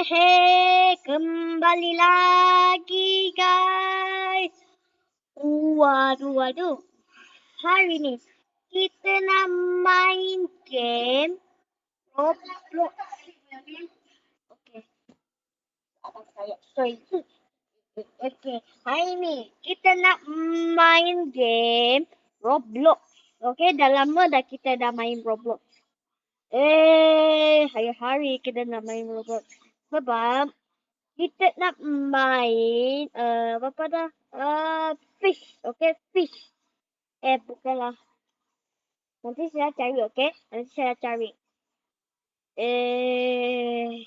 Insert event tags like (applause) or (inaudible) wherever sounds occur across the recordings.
Hehehe, kembali lagi guys. Waduh, waduh. Hari ni kita nak main game Roblox. Okay. Sorry. Okay. Hari ni kita nak main game Roblox. Okay, dah lama dah kita dah main Roblox. Eh, hari-hari kita nak main Roblox. Sebab kita nak main uh, apa dah? Uh, fish, okay, fish. Eh, bukanlah. Nanti saya cari, okay? Nanti saya cari. Eh,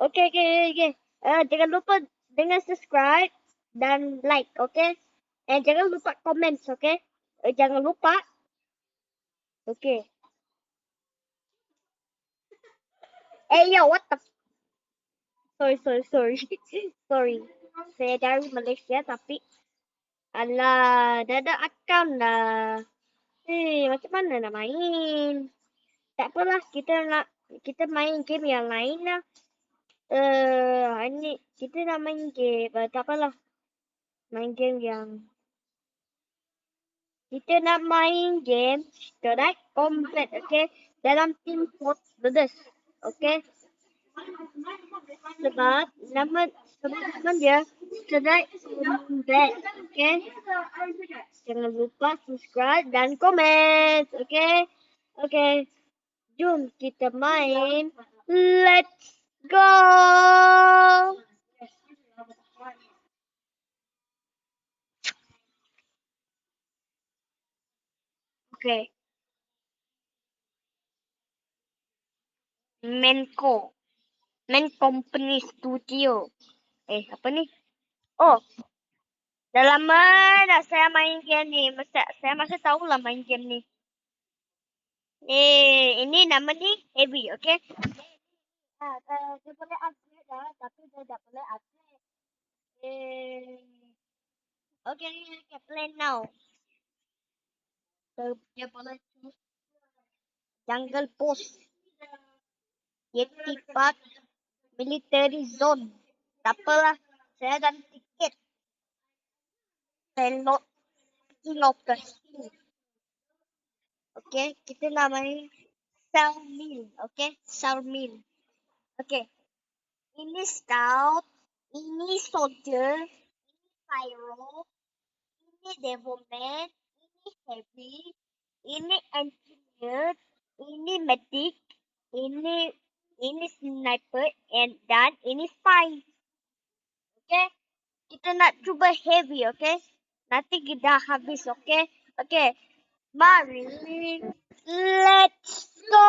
okay, okay, okay. Uh, jangan lupa dengan subscribe dan like, okay? And jangan lupa comment, okay? Uh, jangan lupa. Okay. Ayo, what the? Sorry, sorry, sorry, (laughs) sorry. Saya dari Malaysia tapi, alah, dah ada akun dah. Eh macam mana nak main? Tak apalah, kita nak kita main game yang lain lah. Eh, uh, ini kita nak main game, eh, tak apalah. Main game yang kita nak main game, kita nak complete, okay? Dalam team Fortress okey? Sebab nama teman-teman dia sedai kumbet okey? Jangan lupa subscribe dan komen okey? Okey jom kita main. Let's go! Okay. Menko. main company studio. Eh, apa ni? Oh. Dah lama dah saya main game ni. Masa, saya masih tahu lah main game ni. Eh, ini nama ni Heavy, okay? Ah, uh, dia boleh upgrade dah, tapi dia tak boleh upgrade. Eh, okay, okay, play now. So, dia boleh choose jungle post. Yeti Park military zone. Tak apalah. Saya ada tiket. Saya not king of the hill. Okay, kita nak cell mill. Okay, mill. Okay. Ini scout. Ini soldier. Ini pyro. Ini devilman. Ini heavy. Ini engineer. Ini medic. Ini ini sniper and dan ini spy. Okay. Kita nak cuba heavy, okay? Nanti kita habis, okay? Okay. Mari. Let's go.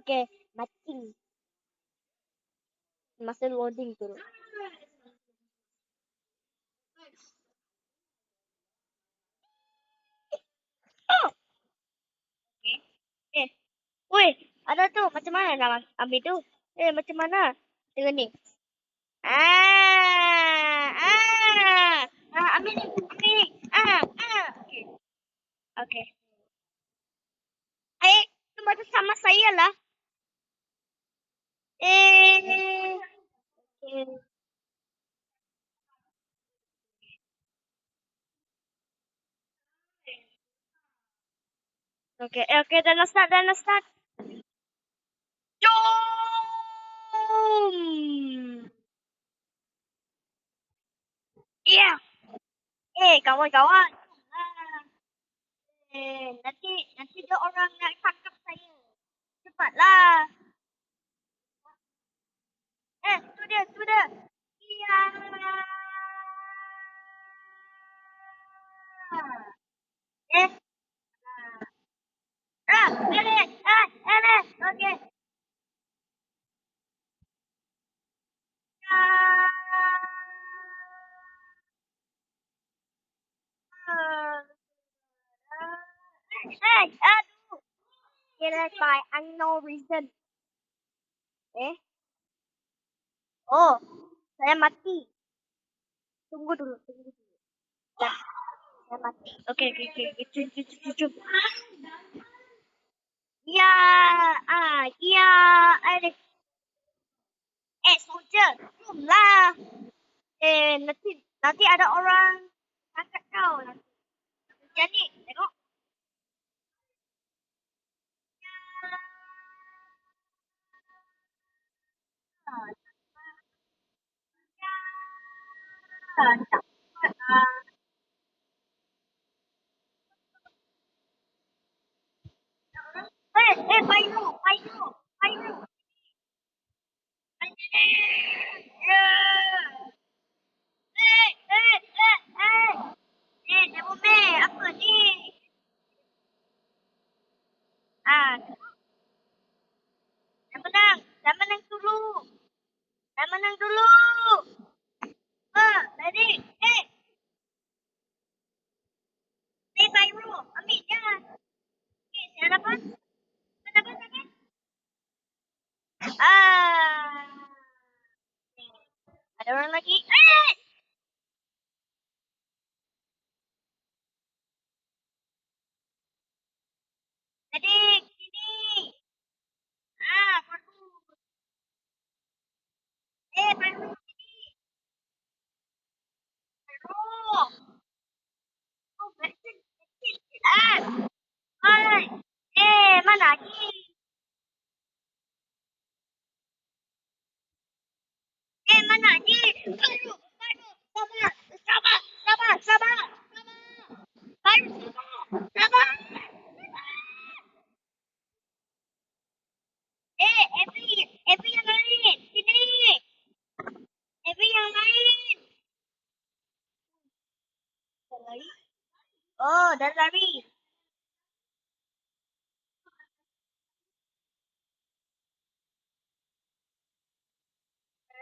Okay. Mati. Masih loading tu. Weh, ada tu. Macam mana nak ambil tu? Eh, macam mana? Dengan ni. Ah, ah, ah, ambil ni, ambil ni. Ah, ah. Okay. Okay. Eh, tu macam sama saya lah. Eh. Okay, okay, dah nak start, dah nak start. Jom! Yeah! Eh, kawan-kawan. Ah. Eh, nanti, nanti dia orang nak tangkap saya. Cepatlah. Eh, tu dia, tu dia. Yeah! Hey, aduh. Killed by unknown reason. Eh? Oh, saya mati. Tunggu dulu, tunggu dulu. Dah, saya mati. Okay, okay, okay. Jom, jom, jom. Ya, ah, iya. Ada. Eh, soldier. Belum lah. Eh, nanti nanti ada orang angkat kau nanti. Jadi, Ah, tak. Ah. Eh, eh. Eh, eh, eh, eh. Eh, May, apa ni? Ah, dah menang. Dah menang dulu. Dah menang dulu. Ah, tadi. Eh. Eh, Pyro, ambil je. Eh, saya dapat. Saya dapat, dapat. Ah. Ada orang lagi. Eh! Adik, sini. Ah, Fardu. Eh, Fardu sini. Fardu. Oh, bersin. Bersin. Ah. Hai. Eh, mana lagi? Eh, mana lagi? Fardu.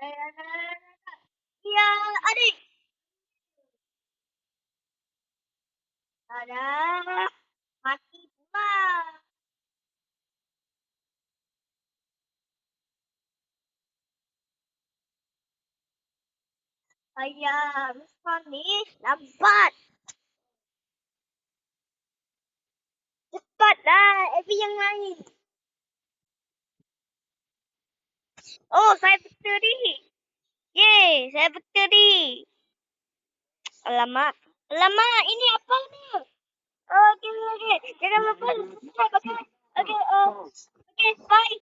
Ya, adik. Ada. Mati pula. Ayah, respon ni lambat. Cepatlah, Evi yang lain. Oh, saya victory. Yeay, saya victory. Alamak. Alamak, ini apa ni? Oh, okay, okay. Jangan lupa subscribe, okay? Okay, uh, okay, bye.